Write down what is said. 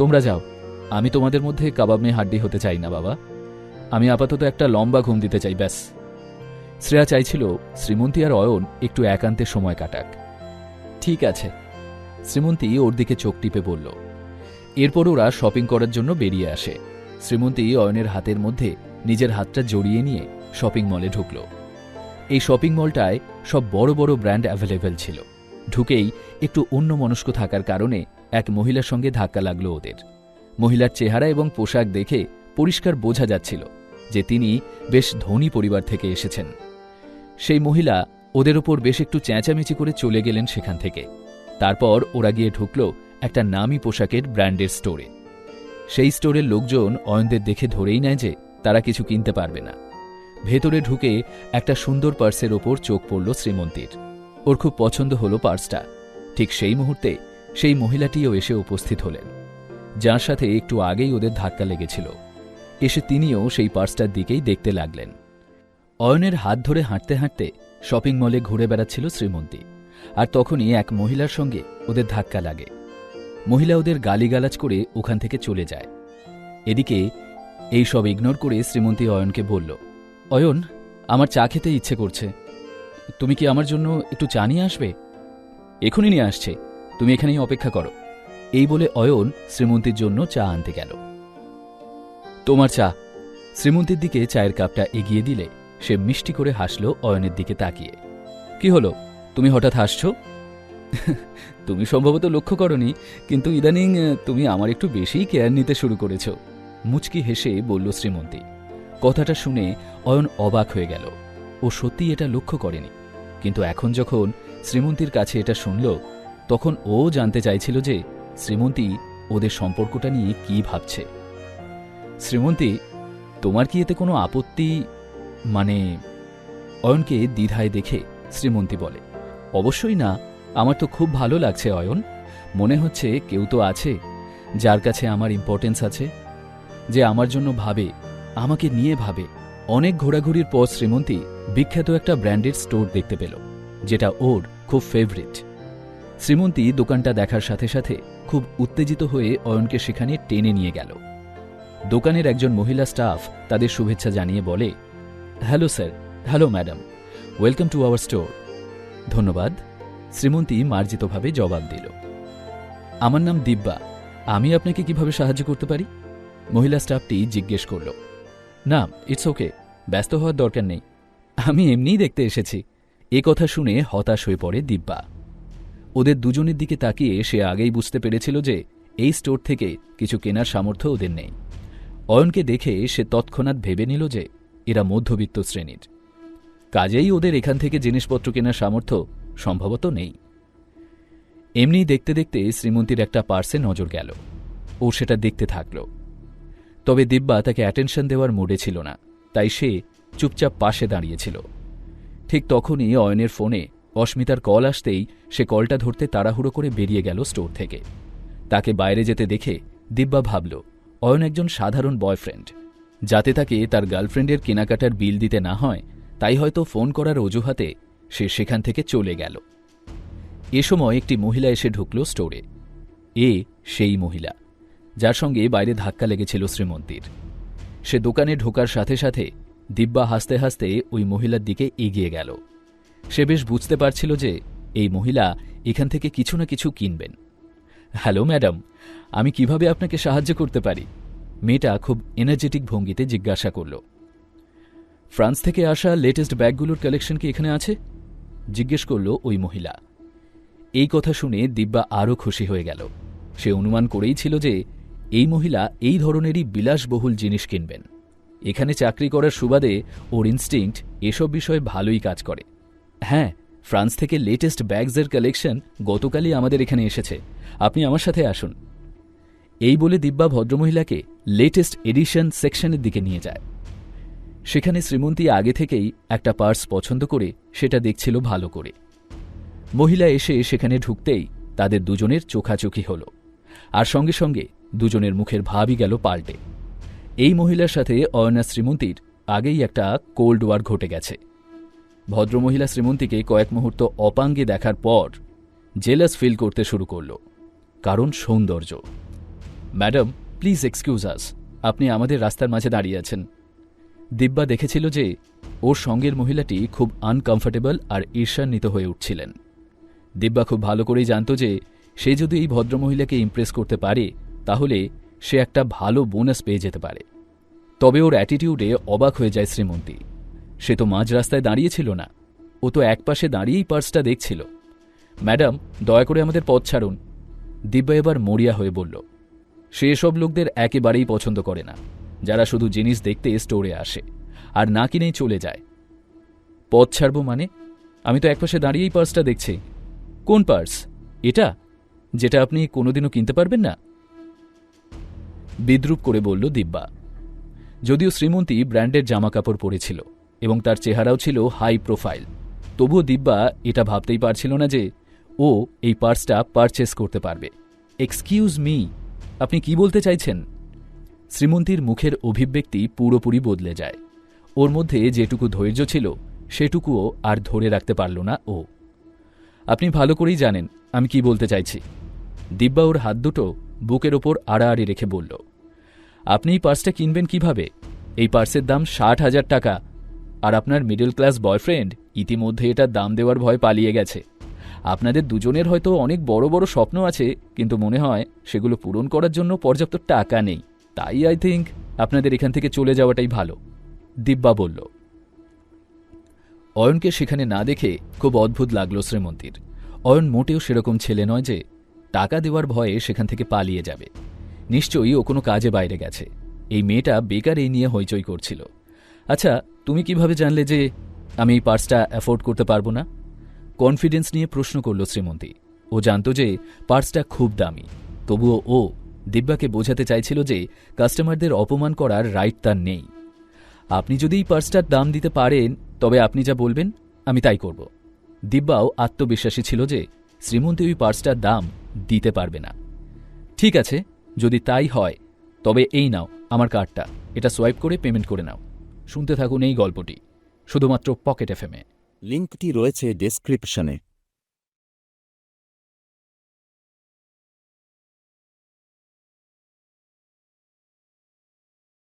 তোমরা যাও। আমি তোমাদের মধ্যে কাবাব মেয়ে হাড্ডি হতে চাই না, বাবা। আমি আপাতত একটা লম্বা ঘুম দিতে চাই, ব্যাস। শ্রেয়া চাইছিল, শ্রীমন্তী আর অয়ন একটু একান্তে সময় কাটাক। ঠিক আছে। শ্রীমন্তী ওর দিকে চোখ টিপে বলল। এরপর ওরা শপিং করার জন্য বেরিয়ে আসে। শ্রীমন্তী অয়নের হাতের মধ্যে নিজের হাতটা জড়িয়ে নিয়ে শপিং মলে ঢুকল। এই শপিং মলটায় সব বড় বড় ব্র্যান্ড অ্যাভেলেবেল ছিল। ঢুকেই একটু অন্য মনস্ক থাকার কারণে এক মহিলার সঙ্গে ধাক্কা লাগল ওদের। মহিলার চেহারা এবং পোশাক দেখে পরিষ্কার বোঝা যাচ্ছিল যে তিনি বেশ ধনী পরিবার থেকে এসেছেন। সেই মহিলা ওদের ওপর বেশ একটু চেঁচামেচি করে চলে গেলেন সেখান থেকে। তারপর ওরা গিয়ে ঢুকল একটা নামি পোশাকের ব্র্যান্ডের স্টোরে। সেই স্টোরের লোকজন অয়নদের দেখে ধরেই নেয় যে তারা কিছু কিনতে পারবে না। ভেতরে ঢুকে একটা সুন্দর পার্সের ওপর চোখ পড়ল শ্রীমন্তীর। ওর খুব পছন্দ হলো পার্সটা। ঠিক সেই মুহূর্তে সেই মহিলাটিও এসে উপস্থিত হলেন। যার সাথে একটু আগেই ওদের ধাক্কা লেগেছিল। এসে তিনিও সেই পার্সটার দিকেই দেখতে লাগলেন। অয়নের হাত ধরে হাঁটতে হাঁটতে শপিং মলে ঘুরে বেড়াচ্ছিল শ্রীমন্তী, আর তখনই এক মহিলার সঙ্গে ওদের ধাক্কা লাগে। মহিলা ওদের গালিগালাজ করে ওখান থেকে চলে যায়। এদিকে এই সব ইগনোর করে শ্রীমন্তী অয়নকে বলল, অয়ন, আমার চা খেতে ইচ্ছে করছে। তুমি কি আমার জন্য একটু চা নিয়ে আসবে? এখনই নিয়ে আসছে। তুমি এখানেই অপেক্ষা করো। এই বলে অয়ন শ্রীমন্তীর জন্য চা আনতে গেল। তোমার চা। শ্রীমন্তীর দিকে চায়ের কাপটা এগিয়ে দিলে সে মিষ্টি করে হাসল অয়নের দিকে তাকিয়ে। কি হলো? তুমি হঠাৎ হাসছ? তুমি সম্ভবত লক্ষ্য করনি, কিন্তু ইদানিং তুমি আমার একটু বেশিই কেয়ার নিতে শুরু করেছ। মুচকি হেসে বলল শ্রীমন্তী। কথাটা শুনে অয়ন অবাক হয়ে গেল। ও সত্যি এটা লক্ষ্য করেনি। কিন্তু এখন যখন শ্রীমন্তীর কাছে এটা শুনল, তখন ও জানতে চাইছিল যে শ্রীমন্তী ওদের সম্পর্কটা নিয়ে কি ভাবছে। শ্রীমন্তী, তোমার কি এতে কোনো আপত্তি? মানে অয়নকে দ্বিধায় দেখে শ্রীমন্তী বলে, অবশ্যই না, আমার তো খুব ভালো লাগছে অয়ন। মনে হচ্ছে কেউ তো আছে যার কাছে আমার ইম্পর্টেন্স আছে, যে আমার জন্য ভাবে, আমাকে নিয়ে ভাবে। অনেক ঘোরাঘুরির পর শ্রীমন্তী বিখ্যাত একটা ব্র্যান্ডেড স্টোর দেখতে পেল, যেটা ওর খুব ফেভারিট শ্রীমন্তী দোকানটা দেখার সাথে সাথে খুব উত্তেজিত হয়ে অয়নকে সেখানে টেনে নিয়ে গেল। দোকানের একজন মহিলা স্টাফ তাদের শুভেচ্ছা জানিয়ে বলে, hello sir, hello madam, welcome to our store. ধন্যবাদ, শ্রীমন্তী মার্জিতভাবে জবাব দিল। আমার নাম দিব্যা, আমি আপনাকে কীভাবে সাহায্য করতে পারি? মহিলা স্টাফটি জিজ্ঞেস করল, না ইটস ওকে ব্যস্ত হওয়ার দরকার নেই। আমি এমনিই দেখতে এসেছি। এ কথা শুনে হতাশ হয়ে পড়ে দিব্যা। ওদের দুজনের দিকে তাকিয়ে সে আগেই বুঝতে পেরেছিল যে এই স্টোর থেকে কিছু কেনার সামর্থ্য ওদের নেই। অয়নকে দেখে সে তৎক্ষণাৎ ভেবে নিল যে এরা মধ্যবিত্ত শ্রেণির। কাজেই ওদের এখান থেকে জিনিসপত্র কেনার সামর্থ্য সম্ভবত নেই। এমনি দেখতে দেখতে শ্রীমন্তীর একটা পার্সে নজর গেল। ও সেটা দেখতে থাকল। তবে দিব্যা তাকে অ্যাটেনশন দেওয়ার মুডে ছিল না, তাই সে চুপচাপ পাশে দাঁড়িয়েছিল। ঠিক তখনই অয়নের ফোনে অস্মিতার কল আসতেই সে কলটা ধরতে তাড়াহুড়ো করে বেরিয়ে গেল স্টোর থেকে। তাকে বাইরে যেতে দেখে দিব্যা ভাবল, অয়ন একজন সাধারণ বয়ফ্রেন্ড। যাতে তাকে তার গার্লফ্রেন্ডের কেনাকাটার বিল দিতে না হয়, তাই হয়তো ফোন করার অজুহাতে সে সেখান থেকে চলে গেল। এ সময় একটি মহিলা এসে ঢুকল স্টোরে। এ সেই মহিলা, যার সঙ্গে বাইরে ধাক্কা লেগেছিল শ্রীমন্তীর। সে দোকানে ঢোকার সাথে সাথে দিব্যা হাসতে হাসতে ওই মহিলার দিকে এগিয়ে গেল। সে বেশ বুঝতে পারছিল যে এই মহিলা এখান থেকে কিছু না কিছু কিনবেন। হ্যালো, ম্যাডাম, আমি কীভাবে আপনাকে সাহায্য করতে পারি? মেয়েটা খুব এনার্জেটিক ভঙ্গিতে জিজ্ঞাসা করল। ফ্রান্স থেকে আসা লেটেস্ট ব্যাগগুলোর কালেকশন কি এখানে আছে? জিজ্ঞেস করল ওই মহিলা। এই কথা শুনে দিব্যা আরও খুশি হয়ে গেল। সে অনুমান করেই ছিল যে এই মহিলা এই ধরনেরই বিলাসবহুল জিনিস কিনবেন। এখানে চাকরি করার সুবাদে ওর ইনস্টিংক্ট এসব বিষয়ে ভালোই কাজ করে। হ্যাঁ ফ্রান্স থেকে লেটেস্ট ব্যাগসের কালেকশন গতকালই আমাদের এখানে এসেছে। আপনি আমার সাথে আসুন। এই বলে দিব্যা ভদ্রমহিলাকে লেটেস্ট এডিশন সেকশনের দিকে নিয়ে যায়। সেখানে শ্রীমন্তী আগে থেকেই একটা পার্স পছন্দ করে সেটা দেখছিল ভালো করে। মহিলা এসে সেখানে ঢুকতেই তাদের দুজনের চোখাচোখি হল। আর সঙ্গে সঙ্গে দুজনের মুখের ভাবই গেল পাল্টে। এই মহিলার সাথে অয়না শ্রীমন্তীর আগেই একটা কোল্ড ওয়ার ঘটে গেছে। ভদ্রমহিলা শ্রীমন্তীকে কয়েক মুহূর্ত অপাঙ্গে দেখার পর জেলাস ফিল করতে শুরু করল। কারণ সৌন্দর্য। Madam, please excuse us. আপনি আমাদের রাস্তার মাঝে দাঁড়িয়ে আছেন। দিব্যা দেখেছিল যে ওর সঙ্গের মহিলাটি খুব আনকমফর্টেবল আর ঈর্ষান্বিত হয়ে উঠছিলেন। দিব্যা খুব ভালো করেই জানত যে সে যদি এই ভদ্রমহিলাকে ইমপ্রেস করতে পারে, তাহলে সে একটা ভালো বোনাস পেয়ে যেতে পারে। তবে ওর অ্যাটিটিউডে অবাক হয়ে যায় শ্রীমন্তী। সে তো মাঝ রাস্তায় দাঁড়িয়েছিল না। ও তো একপাশে দাঁড়িয়েই পার্সটা দেখছিল। ম্যাডাম, দয়া করে আমাদের পথ ছাড়ুন। দিব্যা এবার মরিয়া হয়ে বলল, সে এসব লোকদের একেবারেই পছন্দ করে না। যারা শুধু জিনিস দেখতে স্টোরে আসে আর না কিনেই চলে যায়। পথ ছাড়ব মানে? আমি তো একপাশে দাঁড়িয়েই পার্সটা দেখছি। কোন পার্স এটা? যেটা আপনি কোনোদিনও কিনতে পারবেন না? বিদ্রুপ করে বলল, দিব্যা, যদিও শ্রীমন্তী ব্র্যান্ডের জামাকাপড় পরেছিল এবং তার চেহারাও ছিল হাই প্রোফাইল, তবুও দিব্যা এটা ভাবতেই পারছিল না যে ও এই পার্সটা পারচেস করতে পারবে। এক্সকিউজ মি, আপনি কি বলতে চাইছেন? শ্রীমন্তীর মুখের অভিব্যক্তি পুরোপুরি বদলে যায়। ওর মধ্যে যেটুকু ধৈর্য ছিল, সেটুকুও আর ধরে রাখতে পারল না ও। আপনি ভালো করেই জানেন আমি কি বলতে চাইছি। দিব্যা ওর হাত দুটো বুকের ওপর আড়াআড়ি রেখে বলল আপনি এই পার্সটা কিনবেন কীভাবে? এই পার্সের দাম ষাট হাজার টাকা। আর আপনার মিডল ক্লাস বয়ফ্রেন্ড ইতিমধ্যে এটার দাম দেওয়ার ভয় পালিয়ে গেছে। আপনাদের দুজনের হয়তো অনেক বড় বড় স্বপ্ন আছে, কিন্তু মনে হয় সেগুলো পূরণ করার জন্য পর্যাপ্ত টাকা নেই। তাই আই থিঙ্ক আপনাদের এখান থেকে চলে যাওয়াটাই ভালো। দিব্যা বলল। অয়নকে সেখানে না দেখে খুব অদ্ভুত লাগল শ্রীমন্তীর। অয়ন মোটেও সেরকম ছেলে নয় যে টাকা দেওয়ার ভয়ে সেখান থেকে পালিয়ে যাবে। নিশ্চয়ই ও কোনো কাজে বাইরে গেছে। এই মেয়েটা বেকার এই নিয়ে হইচই করছিল। আচ্ছা তুমি কীভাবে জানলে যে আমি এই পার্সটা অ্যাফোর্ড করতে পারব না? কনফিডেন্স নিয়ে প্রশ্ন করল শ্রীমন্তী। ও জানত যে পার্সটা খুব দামি। তবুও ও দিব্যাকে বোঝাতে চাইছিল যে কাস্টমারদের অপমান করার রাইট তার নেই। আপনি যদি এই পার্সটার দাম দিতে পারেন, তবে আপনি যা বলবেন, আমি তাই করব। দিব্যাও আত্মবিশ্বাসী ছিল যে শ্রীমন্তী ওই পার্সটার দাম দিতে পারবে না। ঠিক আছে যদি তাই হয়, তবে এই নাও আমার কার্ডটা। এটা সোয়াইপ করে পেমেন্ট করে নাও। শুনতে থাকুন এই গল্পটি, শুধুমাত্র পকেট এফএমে লিঙ্কটি রয়েছে ডেসক্রিপশনে।